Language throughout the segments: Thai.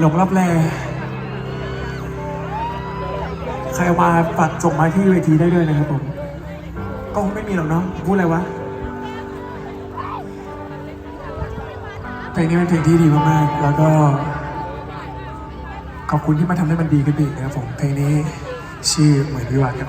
หลงรับแลใครมาฝากส่งมาที่เวทีได้ด้วยนะครับผม ก็ไม่มีหรอกเนาะพูดอะไรวะเพลงนี้เป็นเพลงที่ดีมากๆแล้วก็ ขอบคุณที่มาทำให้มันดีกันอีกนะครับผมเพลงนี้ชื่อเหมือนวิวาครับ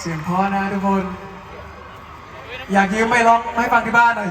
เสียงพอนะทุกคน อยากยืมไม่ร้องไม่ฟังที่บ้านหน่อย